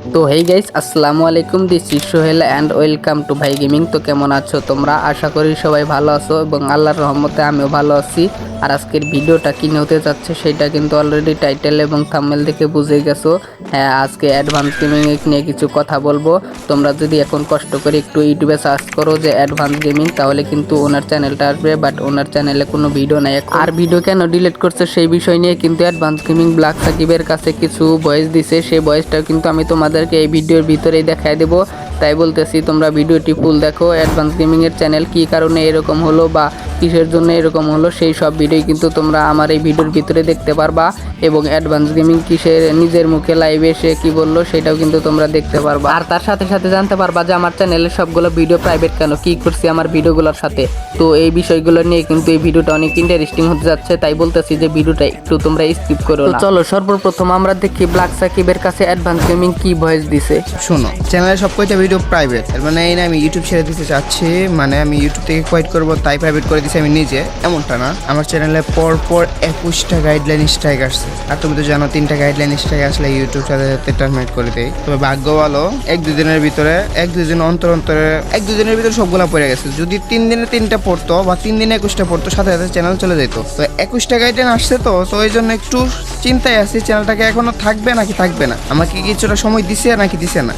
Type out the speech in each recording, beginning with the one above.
তো হেই গাইস আসসালামু আলাইকুম this is Sohel and welcome to ভাই গেমিং তো কেমন আছো তোমরা? আশা করি সবাই ভালো আছো এবং আল্লাহর রহমতে আমিও ভালো আছি। আর আজকের ভিডিওটা কি হতে যাচ্ছে সেটা কিন্তু অলরেডি টাইটেল এবং থাম্বনেল দেখে বুঝে গেছো। হ্যাঁ আজকে অ্যাডভান্স গেমিং নিয়ে কিছু কথা বলব। তোমরা যদি এখন কষ্ট করে একটু ইউটিউবে সার্চ করো যে অ্যাডভান্স গেমিং তাহলে কিন্তু ওনার চ্যানেলটা আসবে বাট ওনার চ্যানেলে কোনো ভিডিও নাই আর ভিডিও কেন ডিলিট করছে সেই বিষয় নিয়ে কিন্তু অ্যাডভান্স গেমিং ব্ল্যাক সাকিবের কাছে কিছু ভয়েস দিছে। সেই ভয়েসটাও কিন্তু আমি তোমাদেরকে এই ভিডিওর ভিতরেই দেখাই দেবো। তাই বলতেছি, তোমরা ভিডিওটি ফুল দেখো। অ্যাডভান্স গেমিংয়ের চ্যানেল কি কারণে এরকম হলো বা কিসের জন্য এরকম হলো সেই সব ভিডিও কিন্তু তোমরা আমার এই ভিডিওর ভিতরে দেখতে পারবা এবং অ্যাডভান্স গেমিং কিসের নিজের মুখে লাইভে এসে কি বলল সেটাও কিন্তু তোমরা দেখতে পারবা। আর তার সাথে সাথে জানতে পারবা যে আমার চ্যানেলের সবগুলো ভিডিও প্রাইভেট কেন? কি করছি আমার ভিডিওগুলোর সাথে? তো এই বিষয়গুলো নিয়ে কিন্তু এই ভিডিওটা অনেক ইন্টারেস্টিং হতে যাচ্ছে তাই বলতেছি যে ভিডিওটা একটু তোমরা স্কিপ করো চলো সর্বপ্রথম আমরা দেখি ব্ল্যাক সাকিবের কাছে অ্যাডভান্স গেমিং কি ভয়েস দিছে। শোনো চ্যানেলে সব কয়টা ভিডিও প্রাইভেট মানে এই না আমি ইউটিউব ছেড়ে দিতে চাচ্ছি মানে আমি ইউটিউব থেকে কোয়াইট করব তাই প্রাইভেট করে দিচ্ছি আমি নিজে, এমনটা না। আমার চ্যানেলে পর পর একুশটা গাইডলাইন স্ট্রাইক আসছে। আর তুমি তো জানো, তিনটা গাইডলাইন স্ট্রাইক আসলে ইউটিউব সাথে সাথে টার্মিনেট করে দেয়। তবে ভাগ্য ভালো, এক দুদিনের ভিতরে, এক দুই দিন অন্তর অন্তরে, এক দুই দিনের ভিতরে সবগুলা পড়ে গেছে। যদি তিন দিনে তিনটা পড়তো বা তিন দিনে একুশটা পড়তো, সাথে সাথে চ্যানেল চলে যেত। তো একুশটা গাইডলাইন আসছে তো তো ওই জন্য একটু চিন্তায় আছি চ্যানেলটাকে এখনও থাকবে নাকি থাকবে না? আমাকে কিছুটা সময় দিছে নাকি দিছে না?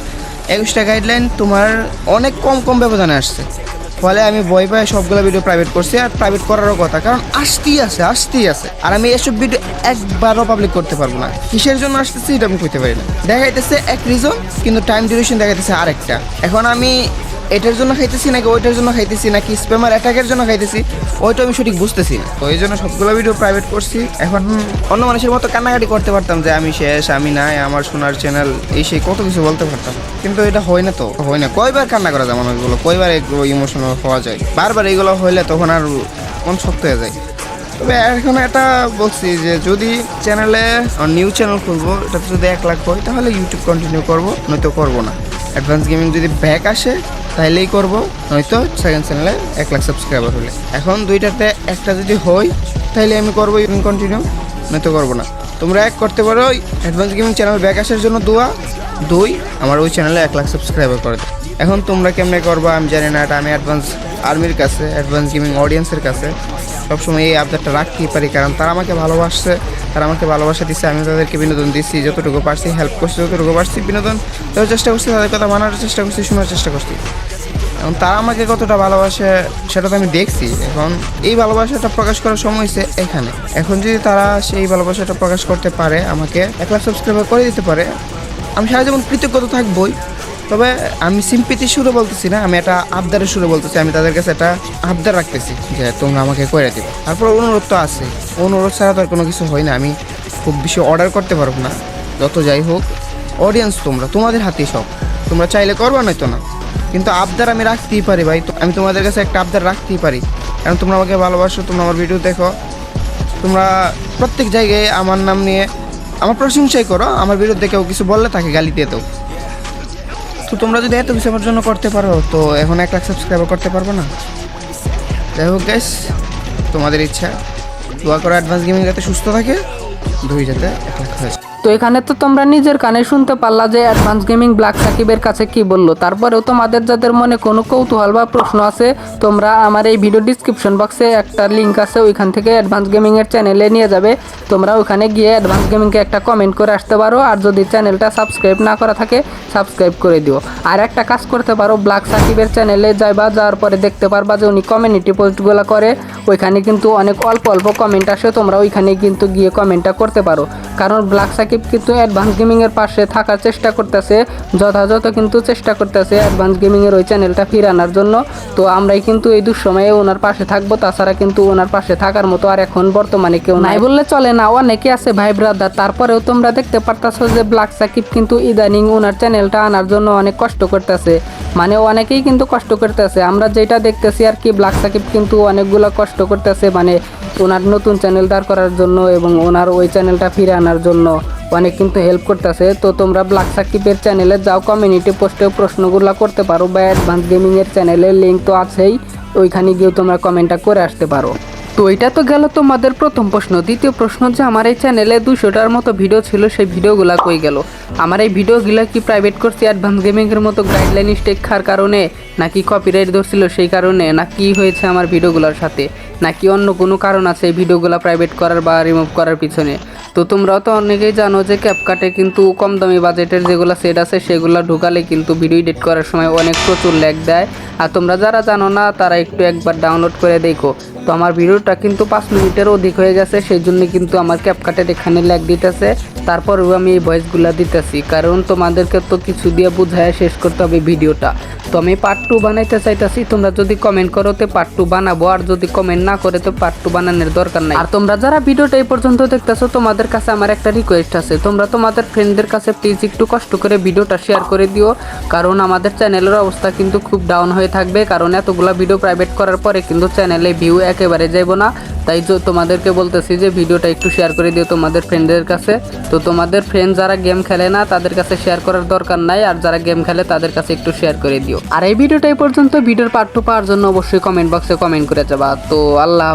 একুশটা গাইডলাইন তোমার অনেক কম কম ব্যবধানে আসছে। ফলে আমি ভয় পাই সবগুলো ভিডিও প্রাইভেট করছি আর প্রাইভেট করারও কথা, কারণ আসতেই আছে আসতেই আছে। আর আমি এসব ভিডিও একবারও পাবলিক করতে পারব না। কিসের জন্য আসতেছি এটা আমি করতে পারি না। দেখাইতেছে এক রিজন কিন্তু টাইম ডিউরেশন দেখাইতেছে আরেকটা। এখন আমি এটার জন্য খাইতেছি নাকি ওইটার জন্য খাইতেছি নাকি স্প্যামার অ্যাটাকের জন্য খাইতেছি ওইটা আমি সঠিক বুঝতেছি না। তো এই জন্য সবগুলো ভিডিও প্রাইভেট করছি। এখন অন্য মানুষের মতো কান্নাকাটি করতে পারতাম যে আমি শেষ আমি নাই আমার সোনার চ্যানেল এই সেই কত কিছু বলতে পারতাম। কিন্তু এটা হয় না তো হয় না। কয়বার কান্না করা যায় মানুষগুলো? কয়বার এগুলো ইমোশনাল হওয়া যায়? বারবার এইগুলো হইলে তখন আর মন শক্ত হয়ে যায়। তবে এখন এটা বলছি যে যদি চ্যানেলে নিউ চ্যানেল খুলবো এটাতে যদি এক লাখ হয় তাহলে ইউটিউব কন্টিনিউ করব নয়তো করব না। অ্যাডভান্স গেমিং যদি ব্যাক আসে তাহলেই করব, নয়তো সেকেন্ড চ্যানেলে এক লাখ সাবস্ক্রাইবার হলে। এখন দুইটাতে একটা যদি হয় তাহলে আমি করব ইউন কন্টিনিউ নয়তো করব না। তোমরা এক করতে পারো অ্যাডভান্স গেমিং চ্যানেল ব্যাক আসার জন্য দোয়া। দুই, আমার ওই চ্যানেলে এক লাখ সাবস্ক্রাইবার করে। এখন তোমরা কেমনে করব, আমি জানি না, এটা আমি অ্যাডভান্স আর্মির কাছে অ্যাডভান্স গেমিং অডিয়েন্সের কাছে। সবসময় এই আবদারটা রাখতেই পারি, কারণ তারা আমাকে ভালোবাসছে, তারা আমাকে ভালোবাসা দিচ্ছে আমি তাদেরকে বিনোদন দিচ্ছি যতটুকু পারছি হেল্প করছি, যতটুকু পারছি বিনোদন, দেওয়ার চেষ্টা করছি, তাদের কথা মানার চেষ্টা করছি, শোনার চেষ্টা করছি। এবং তারা আমাকে কতটা ভালোবাসে, সেটা তো আমি দেখছি। এখন এই ভালোবাসাটা প্রকাশ করার সময় হয়েছে এখানে। এখন যদি তারা সেই ভালোবাসাটা প্রকাশ করতে পারে, আমাকে এক লাখ সাবস্ক্রাইবার করে দিতে পারে, আমি সারা জীবন কৃতজ্ঞতা থাকবই। তবে আমি সিম্পিতি সুরে বলতেছি না, আমি একটা আবদারের সুরে বলতেছি, আমি তাদের কাছে একটা আবদার রাখতেছি যে তোমরা আমাকে করে দিবে। তারপর অনুরোধ তো আছে, অনুরোধ ছাড়া তো আর কোনো কিছু হয় না, আমি খুব বেশি অর্ডার করতে পারব না, যত যাই হোক অডিয়েন্স তোমরা, তোমাদের হাতেই সব। তোমরা চাইলে করবা, নয়তো না। কিন্তু আবদার আমি রাখতেই পারি ভাই আমি তোমাদের কাছে একটা আবদার রাখতেই পারি। কারণ তোমরা আমাকে ভালোবাসো, তোমরা আমার ভিডিও দেখো। তোমরা প্রত্যেক জায়গায় আমার নাম নিয়ে আমার প্রশংসাই করো, আমার বিরুদ্ধে কেউ কিছু বললে তাকে গালি দিয়ে দাও। তো তোমরা যদি এত কিছু আমার জন্য করতে পারো, তো এখন এক লাখ সাবস্ক্রাইবার করতে পারব না। যাই হোক গ্যাস তোমাদের ইচ্ছা, দোয়া করো অ্যাডভান্স গেমিং যাতে সুস্থ থাকে দুই যাতে এক লাখ হয়ে যায়। তো এখানে তো তোমরা নিজের কানে শুনতে পারলা যে অ্যাডভান্স গেমিং ব্ল্যাক সাকিবের কাছে কি বলল। তারপরেও তোমাদের যাদের মনে কোনো কৌতূহল বা প্রশ্ন আছে, তোমরা আমার এই ভিডিও ডিসক্রিপশন বক্সে একটা লিঙ্ক আছে, ওইখান থেকে অ্যাডভান্স গেমিংয়ের চ্যানেলে নিয়ে যাবে। তোমরা ওখানে গিয়ে অ্যাডভান্স গেমিংকে একটা কমেন্ট করে আসতে পারো, আর যদি চ্যানেলটা সাবস্ক্রাইব না করা থাকে সাবস্ক্রাইব করে দিও। আর একটা কাজ করতে পারো ব্ল্যাক সাকিবের চ্যানেলে যাইবা, যাওয়ার পরে দেখতে পারবা যে উনি কমিউনিটি পোস্টগুলো করে, ওইখানে কিন্তু অনেক অল্প অল্প কমেন্ট আসে, তোমরা ওইখানে কিন্তু গিয়ে কমেন্টটা করতে পারো। কারণ ব্ল্যাক সাকিব কিন্তু অ্যাডভান্স গেমিং এর পাশে থাকার চেষ্টা করতেছে, যথাযথ কিন্তু চেষ্টা করতেছে অ্যাডভান্স গেমিং এর ওই চ্যানেলটা ফিরানোর জন্য। তো আমরাই কিন্তু এই দুঃসময়ে ওনার পাশে থাকব, তাছাড়া কিন্তু ওনার পাশে থাকার মতো আর এখন বর্তমানে কেউ নাই। বললে চলে না, অনেকে আছে ভাই ব্রাদার তারপরেও তোমরা দেখতে পারতাছো যে ব্ল্যাক সাকিব কিন্তু ইদানিং ওনার চ্যানেলটা আনার জন্য অনেক কষ্ট করতেছে। মানে অনেকেই কিন্তু কষ্ট করতেছে। আমরা যেটা দেখতেছি আর কি ব্ল্যাক সাকিব কিন্তু অনেকগুলো কষ্ট করতেছে মানে ওনার নতুন চ্যানেল দাঁড় করার জন্য এবং ওনার ওই চ্যানেলটা ফিরে আনার জন্য। অনেক কিন্তু হেল্প করতেছে। তো তোমরা ব্ল্যাক সাকিবের চ্যানেলে যাও কমিউনিটি পোস্টে প্রশ্নগুলো করতে পারো বা অ্যাডভান্স গেমিংয়ের চ্যানেলের লিঙ্ক তো আছেই, ওইখানে গিয়েও তোমরা কমেন্টটা করে আসতে পারো। তো এটা তো গেল তোমাদের প্রথম প্রশ্ন। দ্বিতীয় প্রশ্ন যে আমার এই চ্যানেলে দুশোটার মতো ভিডিও ছিল, সেই ভিডিওগুলা কই গেল? আমার এই ভিডিওগুলা কি প্রাইভেট করছি অ্যাডভান্স গেমিংয়ের মতো গাইডলাইন স্টেক কারণে, নাকি কপিরাইট ধরছিল সেই কারণে, না কি হয়েছে আমার ভিডিওগুলোর সাথে, নাকি অন্য কোনো কারণ আছে এই ভিডিওগুলো প্রাইভেট করার বা রিমুভ করার পিছনে? তো তোমরাও তো অনেকেই জানো যে ক্যাপকাটে কিন্তু কম দামি বাজেটের যেগুলো সেট আছে সেগুলো ঢুকালে কিন্তু ভিডিও এডিট করার সময় অনেক প্রচুর ল্যাগ দেয়। আর তোমরা যারা জানো না, তারা একটু একবার ডাউনলোড করে দেখো। তো আমার ভিডিওটা কিন্তু পাঁচ মিনিটের অধিক হয়ে গেছে সেই জন্য কিন্তু আমার ক্যাপকাটের এখানে ল্যাগ দিতেছে। তারপরেও আমি এই ভয়েসগুলো দিতেছি, কারণ তোমাদেরকে তো কিছু দিয়ে বুঝায় শেষ করতে হবে ভিডিওটা। তো আমি পার্ট টু বানাইতে চাইতেছি, তোমরা যদি কমেন্ট করো তো পার্ট টু বানাবো, আর যদি কমেন্ট না করে তো পার্ট টু বানানোর দরকার নাই। আর তোমরা যারা ভিডিওটা এই পর্যন্ত দেখতেছো, তোমাদের কাছে আমার একটা রিকোয়েস্ট আছে। তোমরা তোমাদের ফ্রেন্ডদের কাছে প্লিজ একটু কষ্ট করে ভিডিওটা শেয়ার করে দিও, কারণ আমাদের চ্যানেলের অবস্থা কিন্তু খুব ডাউন হয়ে থাকবে, কারণ এতগুলা ভিডিও প্রাইভেট করার পরে কিন্তু চ্যানেলে ভিউ একেবারে যাইব না। তাই তো তোমাদেরকে বলতেছি যে ভিডিওটা একটু শেয়ার করে দিও তোমাদের ফ্রেন্ডদের কাছে। তো তোমাদের ফ্রেন্ড যারা গেম খেলে না, তাদের কাছে শেয়ার করার দরকার নাই, আর যারা গেম খেলে, তাদের কাছে একটু শেয়ার করে দিও। আর এই ভিডিওটাই পর্যন্ত, ভিডিওর পার্ট টু পাওয়ার জন্য অবশ্যই কমেন্ট বক্সে কমেন্ট করে যাবা। তো আল্লাহ।